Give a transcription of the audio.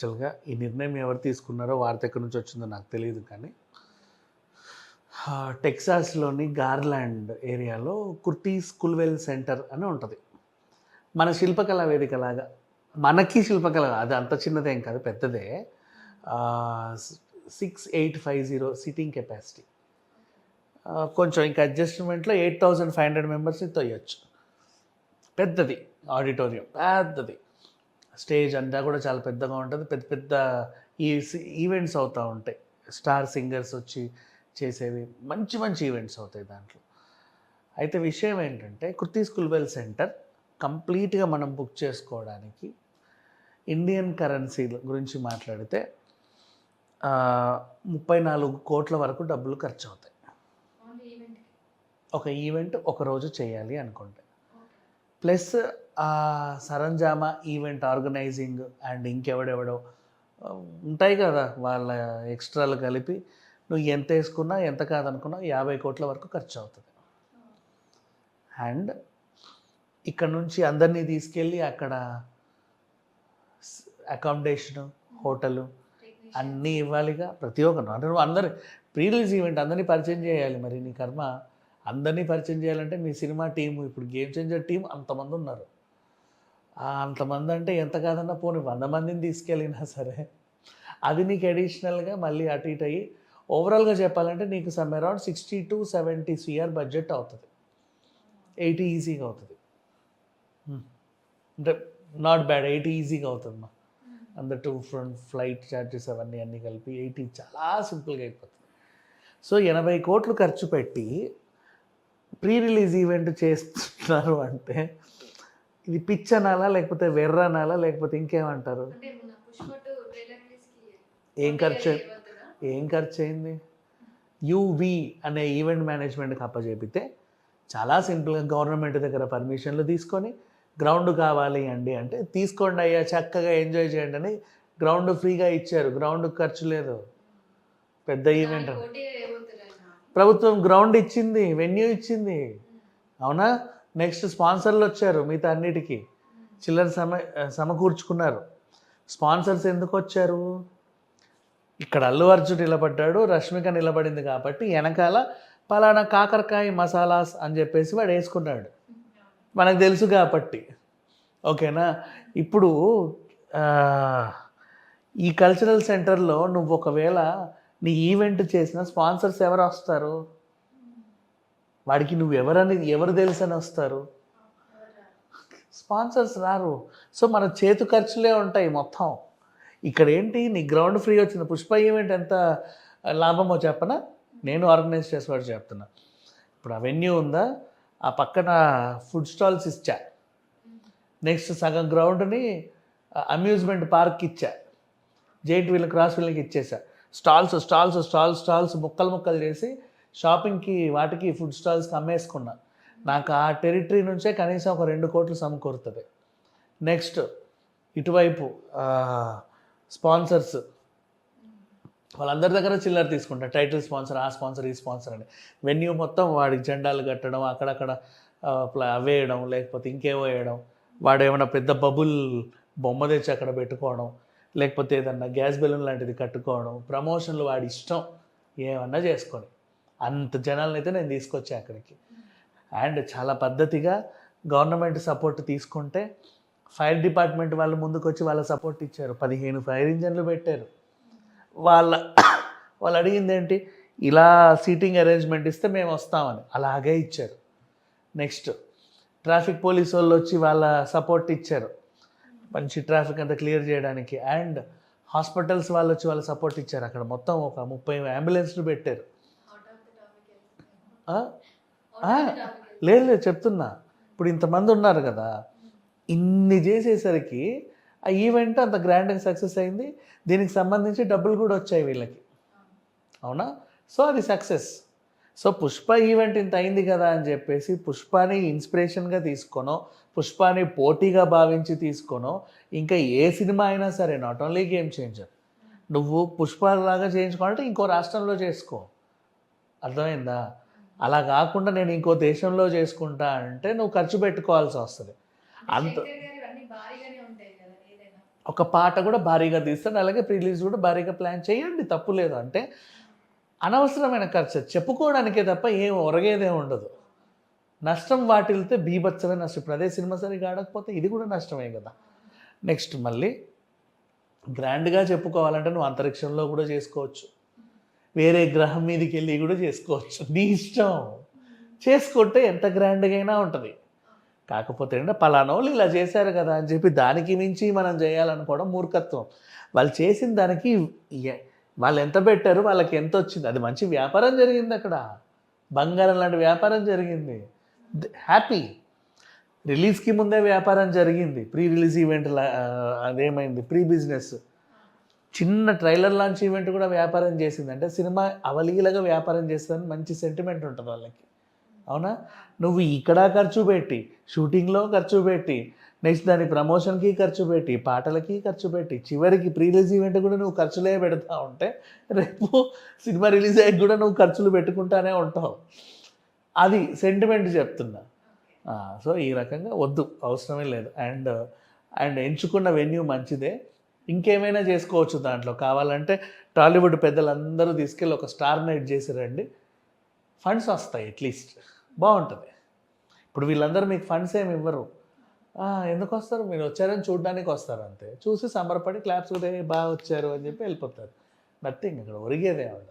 యాక్చువల్గా ఈ నిర్ణయం ఎవరు తీసుకున్నారో వార్త ఎక్కడి నుంచి వచ్చిందో నాకు తెలియదు కానీ టెక్సాస్లోని గార్లాండ్ ఏరియాలో కుర్టీ స్కూల్వెల్ సెంటర్ అని ఉంటుంది. మన శిల్పకళా వేదిక లాగా మనకి శిల్పకళ అది అంత చిన్నదేం కాదు పెద్దదే. Six eight five zero seating capacity. కొంచెం ఇంకా అడ్జస్ట్మెంట్లో ఎయిట్ థౌజండ్ ఫైవ్ హండ్రెడ్ మెంబర్స్ని తొయ్యొచ్చు పెద్దది ఆడిటోరియం పెద్దది. స్టేజ్ అంతా కూడా చాలా పెద్దగా ఉంటుంది. పెద్ద పెద్ద ఈ ఈవెంట్స్ అవుతూ ఉంటాయి. స్టార్ సింగర్స్ వచ్చి చేసేవి మంచి మంచి ఈవెంట్స్ అవుతాయి దాంట్లో. అయితే విషయం ఏంటంటే కృతి స్కూల్వెల్ సెంటర్ కంప్లీట్గా మనం బుక్ చేసుకోవడానికి ఇండియన్ కరెన్సీ గురించి మాట్లాడితే ముప్పై నాలుగు కోట్ల వరకు డబ్బులు ఖర్చు అవుతాయి. ఒక ఈవెంట్ ఒక రోజు చేయాలి అనుకుంటే. ప్లస్ ఆ సరంజామా ఈవెంట్ ఆర్గనైజింగ్ అండ్ ఇంకెవడెవడో ఉంటాయి కదా వాళ్ళ ఎక్స్ట్రాలు కలిపి. నువ్వు ఎంత వేసుకున్నా ఎంత కాదనుకున్నా యాభై కోట్ల వరకు ఖర్చు అవుతుంది. అండ్ ఇక్కడ నుంచి అందరినీ తీసుకెళ్ళి అక్కడ అకామిడేషను హోటలు అన్నీ ఇవ్వాలిగా ప్రతి ఒక్కరు. అంటే నువ్వు అందరి ప్రీ రిలీజ్ ఈవెంట్ అందరినీ పరిచయం చేయాలి మరి నీ కర్మ. అందరినీ పరిచయం చేయాలంటే మీ సినిమా టీం ఇప్పుడు గేమ్ చేంజర్ టీం అంతమంది ఉన్నారు అంతమంది అంటే ఎంత కాదన్నా పోనీ వంద మందిని తీసుకెళ్ళినా సరే అది నీకు అడిషనల్గా మళ్ళీ అటు ఇటు అయ్యి ఓవరాల్గా చెప్పాలంటే నీకు some around sixty to seventy CR budget అవుతుంది. ఎయిటీ ఈజీగా అవుతుంది. అంటే నాట్ బ్యాడ్ ఎయిటీ ఈజీగా అవుతుంది మా అంద టూ ఫ్రంట్ ఫ్లైట్ ఛార్జెస్ అవన్నీ అన్నీ కలిపి ఎయిటీ చాలా సింపుల్గా అయిపోతుంది. సో ఎనభై కోట్లు ఖర్చు పెట్టి ప్రీ రిలీజ్ ఈవెంట్ చేస్తున్నారు అంటే ఇది పిచ్ అనాలా లేకపోతే వెర్ర అనాలా లేకపోతే ఇంకేమంటారు? ఏం ఖర్చు? ఏం ఖర్చు అయింది? యూవి అనే ఈవెంట్ మేనేజ్మెంట్కి అప్పచెపితే చాలా సింపుల్గా గవర్నమెంట్ దగ్గర పర్మిషన్లు తీసుకొని గ్రౌండ్ కావాలి అండి అంటే తీసుకోండి అయ్యా చక్కగా ఎంజాయ్ చేయండి అని గ్రౌండ్ ఫ్రీగా ఇచ్చారు. గ్రౌండ్ ఖర్చు లేదు. పెద్ద ఈవెంట్ దానికి పోటీ ఇవ్వద్దురా ఆయన. ప్రభుత్వం గ్రౌండ్ ఇచ్చింది వెన్యూ ఇచ్చింది. అవునా? నెక్స్ట్ స్పాన్సర్లు వచ్చారు మిగతా అన్నిటికీ. చిల్లర సమ సమకూర్చుకున్నారు. స్పాన్సర్స్ ఎందుకు వచ్చారు? ఇక్కడ అల్లు అర్జున్ నిలబడ్డాడు రష్మిక నిలబడింది కాబట్టి వెనకాల పలానా కాకరకాయ మసాలాస్ అని చెప్పేసి వాడు వేసుకున్నాడు. మనకు తెలుసు కాబట్టి. ఓకేనా? ఇప్పుడు ఈ కల్చరల్ సెంటర్లో నువ్వు ఒకవేళ నీ ఈవెంట్ చేసిన స్పాన్సర్స్ ఎవరు వస్తారు? వాడికి నువ్వు ఎవరని ఎవరు తెలుసని వస్తారు? స్పాన్సర్స్ రారు. సో మన చేతు ఖర్చులే ఉంటాయి మొత్తం. ఇక్కడ ఏంటి? నీ గ్రౌండ్ ఫ్రీ వచ్చింది పుష్ప ఈవెంట్ ఎంత లాభమో చెప్పనా? నేను ఆర్గనైజ్ చేసేవాడు చెప్తున్నా. ఇప్పుడు అవెన్యూ ఉందా? ఆ పక్కన ఫుడ్ స్టాల్స్ ఇచ్చా. నెక్స్ట్ సగం గ్రౌండ్ని అమ్యూజ్మెంట్ పార్క్ ఇచ్చా. జైంట్ వీల్ క్రాస్ వీళ్ళకి ఇచ్చేసా. స్టాల్స్ స్టాల్స్ స్టాల్స్ స్టాల్స్ ముక్కలు ముక్కలు చేసి షాపింగ్కి వాటికి ఫుడ్ స్టాల్స్కి అమ్మేసుకున్నా. నాకు ఆ టెరిటరీ నుంచే కనీసం ఒక రెండు కోట్లు సమకూరుతుంది. నెక్స్ట్ ఇటువైపు స్పాన్సర్స్. వాళ్ళందరి దగ్గర చిల్లర తీసుకుంటా. టైటిల్ స్పాన్సర్ ఆ స్పాన్సర్ ఈ స్పాన్సర్ అని. వెన్యూ మొత్తం వాడికి జెండాలు కట్టడం అక్కడక్కడ ఆ, వేయడం లేకపోతే ఇంకేవో వేయడం. వాడు ఏమైనా పెద్ద బబుల్ బొమ్మ తెచ్చి అక్కడ పెట్టుకోవడం. లేకపోతే ఏదన్నా గ్యాస్ బెలూన్ లాంటిది కట్టుకోవడం ప్రమోషన్లు వాడి ఇష్టం ఏమన్నా చేసుకొని అంత జనాలను అయితే నేను తీసుకొచ్చా అక్కడికి. అండ్ చాలా పద్ధతిగా గవర్నమెంట్ సపోర్ట్ తీసుకుంటే ఫైర్ డిపార్ట్మెంట్ వాళ్ళు ముందుకు వచ్చి వాళ్ళ సపోర్ట్ ఇచ్చారు. పదిహేను ఫైర్ ఇంజన్లు పెట్టారు. వాళ్ళ వాళ్ళు అడిగింది ఏంటి ఇలా సీటింగ్ అరేంజ్మెంట్ ఇస్తే మేము వస్తామని. అలాగే ఇచ్చారు. నెక్స్ట్ ట్రాఫిక్ పోలీసు వాళ్ళు వచ్చి వాళ్ళ సపోర్ట్ ఇచ్చారు. మంచి ట్రాఫిక్ అంతా క్లియర్ చేయడానికి. అండ్ హాస్పిటల్స్ వాళ్ళు వచ్చి వాళ్ళు సపోర్ట్ ఇచ్చారు. అక్కడ మొత్తం ఒక ముప్పై అంబులెన్స్లు పెట్టారు. లేదు లేదు చెప్తున్నా. ఇప్పుడు ఇంతమంది ఉన్నారు కదా ఇన్ని చేసేసరికి ఆ ఈవెంట్ అంత గ్రాండ్గా సక్సెస్ అయింది. దీనికి సంబంధించి డబ్బులు కూడా వచ్చాయి వీళ్ళకి. అవునా? సో అది సక్సెస్ సో పుష్ప ఈవెంట్ ఇంత అయింది కదా అని చెప్పేసి పుష్పాని ఇన్స్పిరేషన్గా తీసుకోనో పుష్పని పోటీగా భావించి తీసుకోనో ఇంకా ఏ సినిమా అయినా సరే నాట్ ఓన్లీ గేమ్ చేంజర్. నువ్వు పుష్పలాగా చేయించుకోవాలంటే ఇంకో రాష్ట్రంలో చేసుకో. అర్థమైందా? అలా కాకుండా నేను ఇంకో దేశంలో చేసుకుంటా అంటే నువ్వు ఖర్చు పెట్టుకోవాల్సి వస్తుంది. అంత ఒక పాట కూడా భారీగా తీస్తాడు అలాగే రిలీజ్ కూడా భారీగా ప్లాన్ చేయండి తప్పు లేదు. అంటే అనవసరమైన ఖర్చు. చెప్పుకోవడానికే తప్ప ఏం ఒరగేదే ఉండదు. నష్టం వాటిల్తే బీభత్సమే నష్టం. ఇప్పుడు అదే సినిమా సరిగా ఆడకపోతే ఇది కూడా నష్టమే కదా. నెక్స్ట్ మళ్ళీ గ్రాండ్గా చెప్పుకోవాలంటే నువ్వు అంతరిక్షంలో కూడా చేసుకోవచ్చు. వేరే గ్రహం మీదకి వెళ్ళి కూడా చేసుకోవచ్చు. నీ ఇష్టం. చేసుకుంటే ఎంత గ్రాండ్గా అయినా ఉంటుంది. కాకపోతే ఏంటంటే పలానా వాళ్ళు ఇలా చేశారు కదా అని చెప్పి దానికి మించి మనం చేయాలనుకోవడం మూర్ఖత్వం. వాళ్ళు చేసిన దానికి వాళ్ళు ఎంత పెట్టారు? వాళ్ళకి ఎంత వచ్చింది అది మంచి వ్యాపారం జరిగింది అక్కడ. బంగారం లాంటి వ్యాపారం జరిగింది. హ్యాపీ. రిలీజ్కి ముందే వ్యాపారం జరిగింది. ప్రీ రిలీజ్ ఈవెంట్ అదేమైంది? ప్రీ బిజినెస్ చిన్న ట్రైలర్ లాంచ్ ఈవెంట్ కూడా వ్యాపారం చేసింది. అంటే సినిమా అవలీలగా వ్యాపారం చేస్తుందని మంచి సెంటిమెంట్ ఉంటుంది వాళ్ళకి. అవునా? నువ్వు ఇక్కడ ఖర్చు పెట్టి షూటింగ్లో ఖర్చు పెట్టి నెక్స్ట్ దాని ప్రమోషన్కి ఖర్చు పెట్టి పాటలకి ఖర్చు పెట్టి చివరికి ప్రీ రిలీజ్ ఈవెంట్ కూడా నువ్వు ఖర్చులే పెడతా ఉంటే రేపు సినిమా రిలీజ్ అయ్యి కూడా నువ్వు ఖర్చులు పెట్టుకుంటానే ఉంటావు. అది సెంటిమెంట్ చెప్తున్నా. సో ఈ రకంగా వద్దు అవసరమే లేదు. అండ్ అండ్ ఎంచుకున్న వెన్యూ మంచిదే. ఇంకేమైనా చేసుకోవచ్చు దాంట్లో. కావాలంటే టాలీవుడ్ పెద్దలందరూ తీసుకెళ్ళి ఒక స్టార్ నైట్ చేసి రండి. ఫండ్స్ వస్తాయి అట్లీస్ట్ బాగుంటుంది. ఇప్పుడు వీళ్ళందరూ మీకు ఫండ్స్ ఏమి ఇవ్వరు. "ఆ, ఎందుకు వస్తారు మీరు వచ్చారని చూడడానికి వస్తారు అంతే. చూసి సంబరపడి క్లాప్స్ కూడా బాగా వచ్చారు అని చెప్పి వెళ్ళిపోతారు. నథింగ్ ఇక్కడ ఒరిగేదే ఆవిడ.